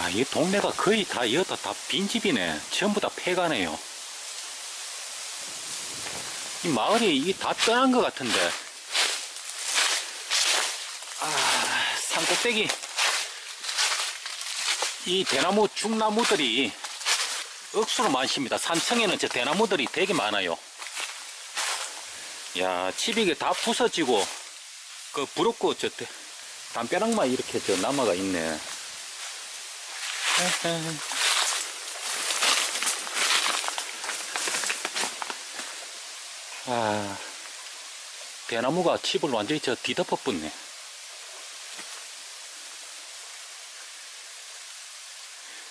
야, 이 동네가 거의 다 여다 다 빈집이네. 전부 다 폐가네요. 이 마을이 이다 떠난 것 같은데. 아, 산꼭대기. 이 대나무 중나무들이 억수로 많습니다. 산청에는 저 대나무들이 되게 많아요. 야, 집이 이게 다 부서지고, 그 부럽고 저 대- 담벼락만 이렇게 저 남아가 있네. 아, 대나무가 집을 완전히 저 뒤덮어 붙네.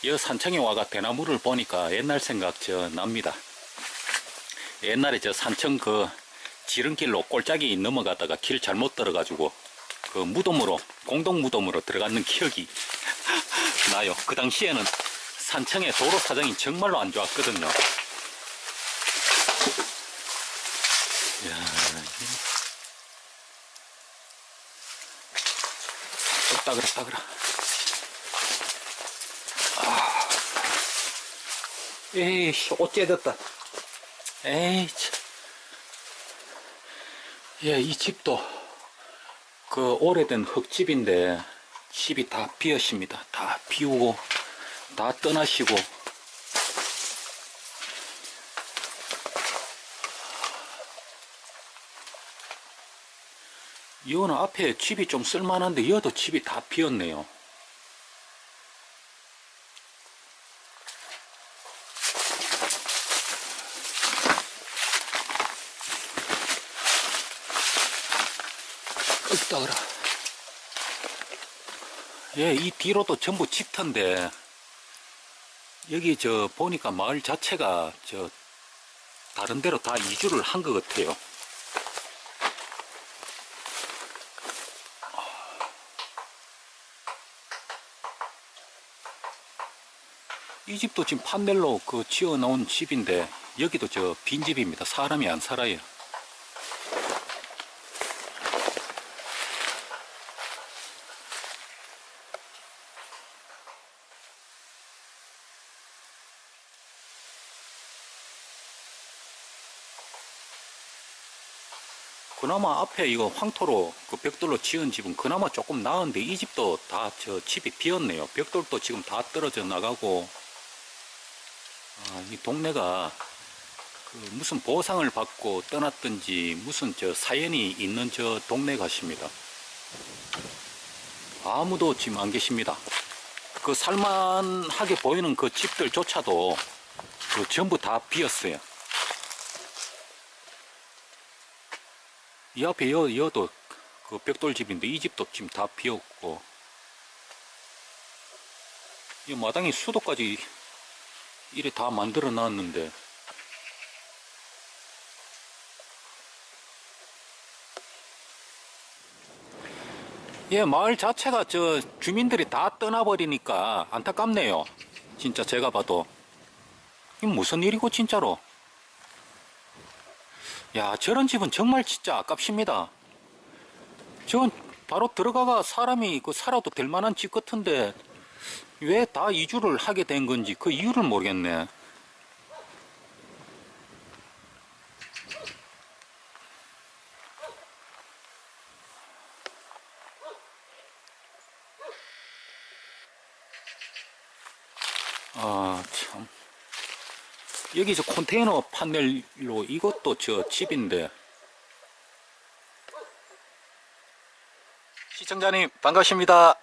여 산청에 와가 대나무를 보니까 옛날 생각 저 납니다. 옛날에 저 산청 그 지름길로 꼴짝이 넘어가다가 길 잘못 들어가지고 그 무덤으로 공동 무덤으로 들어가는 기억이 나요. 그 당시에는 산청의 도로 사정이 정말로 안 좋았거든요. 이야, 이- 따그라 따그라. 아, 에이씨 옷 째졌다. 에이 참. 예, 이 집도 그 오래된 흙집인데 집이 다 비었습니다. 다 비우고 다 떠나시고 이거는 앞에 집이 좀 쓸만한데 이것도 집이 다 비었네요. 끄떡하라. 예, 이 뒤로도 전부 집터인데 여기 저 보니까 마을 자체가 저 다른 데로 다 이주를 한 것 같아요. 이 집도 지금 판넬로 그 지어 놓은 집인데 여기도 저 빈집입니다. 사람이 안 살아요. 그나마 앞에 이거 황토로 그 벽돌로 지은 집은 그나마 조금 나은데 이 집도 다 저 집이 비었네요. 벽돌도 지금 다 떨어져 나가고 아, 이 동네가 그 무슨 보상을 받고 떠났든지 무슨 저 사연이 있는 저 동네 같습니다. 아무도 지금 안 계십니다. 그 살만하게 보이는 그 집들조차도 그 전부 다 비었어요. 이 앞에 여, 여도 그 벽돌집인데 이 집도 지금 다 비었고 이 마당에 수도까지 이래 다 만들어 놨는데 예, 마을 자체가 저 주민들이 다 떠나버리니까 안타깝네요. 진짜 제가 봐도. 이 무슨 일이고 진짜로. 야, 저런 집은 정말 진짜 아깝습니다. 저건 바로 들어가가 사람이 그 살아도 될 만한 집 같은데 왜 다 이주를 하게 된 건지 그 이유를 모르겠네. 아, 참. 여기 저 컨테이너 판넬로 이것도 저 집인데. 시청자님 반갑습니다.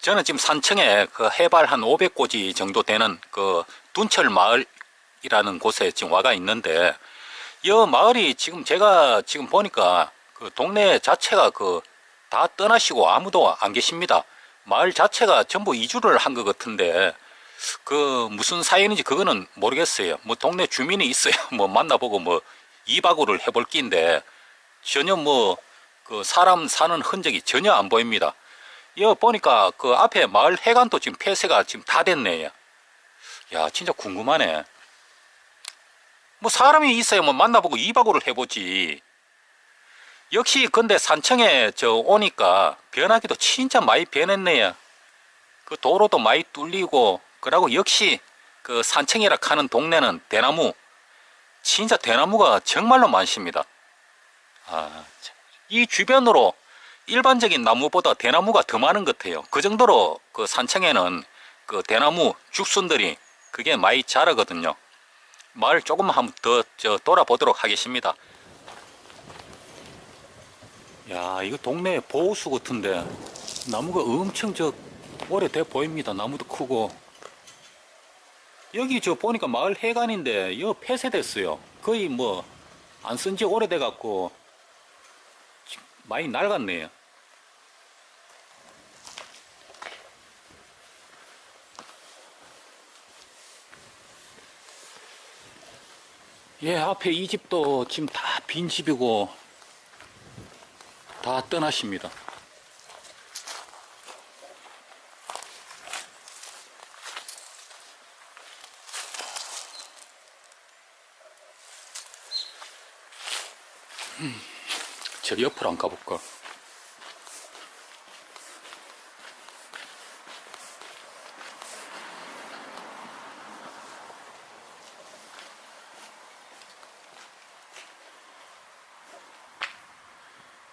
저는 지금 산청에 그 해발 한 500고지 정도 되는 그 둔철 마을이라는 곳에 지금 와가 있는데 이 마을이 지금 제가 지금 보니까 그 동네 자체가 그 다 떠나시고 아무도 안 계십니다. 마을 자체가 전부 이주를 한 것 같은데 그 무슨 사연인지 그거는 모르겠어요. 뭐 동네 주민이 있어요. 뭐 만나보고 뭐 이박으를 해볼 끼인데 전혀 뭐 그 사람 사는 흔적이 전혀 안 보입니다. 이거 보니까 그 앞에 마을 해관도 지금 폐쇄가 지금 다 됐네요. 야 진짜 궁금하네. 뭐 사람이 있어야 뭐 만나보고 이박으를 해보지. 역시 근데 산청에 저 오니까 변하기도 진짜 많이 변했네요. 그 도로도 많이 뚫리고 그러고 역시 그 산청이라 하는 동네는 대나무 진짜 대나무가 정말로 많습니다. 아, 참. 이 주변으로 일반적인 나무보다 대나무가 더 많은 것 같아요. 그 정도로 그 산청에는 그 대나무 죽순들이 그게 많이 자라거든요. 마을 조금만 한번 더저 돌아보도록 하겠습니다. 야, 이거 동네 보호수 같은데 나무가 엄청 저 오래돼 보입니다. 나무도 크고. 여기 저 보니까 마을 해관인데 이거 폐쇄됐어요. 거의 뭐 안 쓴 지 오래돼 갖고 많이 낡았네요. 예, 앞에 이 집도 지금 다 빈 집이고 다 떠나십니다. 저 옆으로 안 가볼까?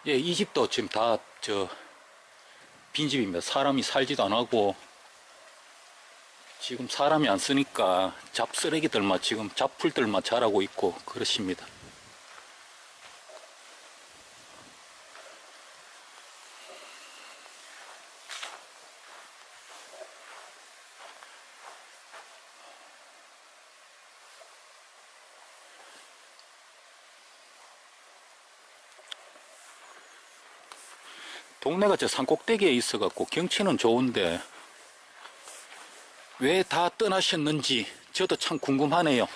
예, 이 집도 지금 다 저 빈집입니다. 사람이 살지도 안 하고 지금 사람이 안 쓰니까 잡쓰레기들만 지금 잡풀들만 자라고 있고 그렇습니다. 동네가 저 산꼭대기에 있어갖고 경치는 좋은데 왜 다 떠나셨는지 저도 참 궁금하네요.